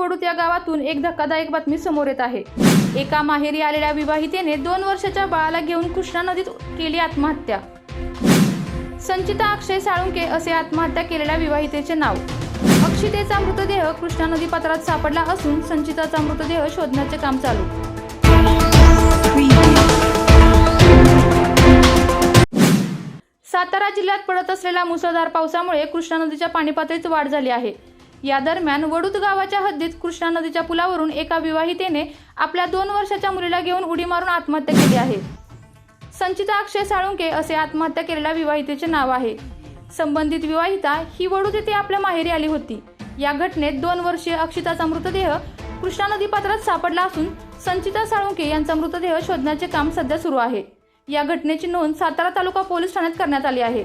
वडूत या गावातून एक धक्कादायक बातमी समोर येत आहे. एका माहेरी आलेल्या विवाहितेने दोन वर्षाच्या बाळाला घेऊन कृष्णा नदीत केली आत्महत्या. संचिता अक्षय साळुंके असे आत्महत्या केलेल्या विवाहितेचे नाव. अक्षितेचा मृतदेह कृष्णा नदी पात्रात सापडला असून संचिताचा मृतदेह शोधण्याचे काम चालू. सातारा जिल्ह्यात पडत असलेल्या मुसळधार पावसामुळे कृष्णा नदीच्या पाणी पातळीत वाढ झाली आहे. या दरम्यान वडूद गावाच्या हद्दीत कृष्णा नदीच्या पुलावरून एका विवाहितेने आपल्या दोन वर्षाच्या मुलीला घेऊन उडी मारून आत्महत्या केली आहे. संचिता अक्षय साळुंके असे आत्महत्या केलेल्या विवाहितेचे नाव आहे. संबंधित विवाहिता ही वडूद येथे आपल्या माहेरी आली होती. या घटनेत दोन वर्षीय अक्षिताचा मृतदेह कृष्णा नदी पात्रात सापडला असून संचिता साळुंके यांचा मृतदेह शोधण्याचे काम सध्या सुरू आहे. या घटनेची नोंद सातारा तालुका पोलीस ठाण्यात करण्यात आली आहे.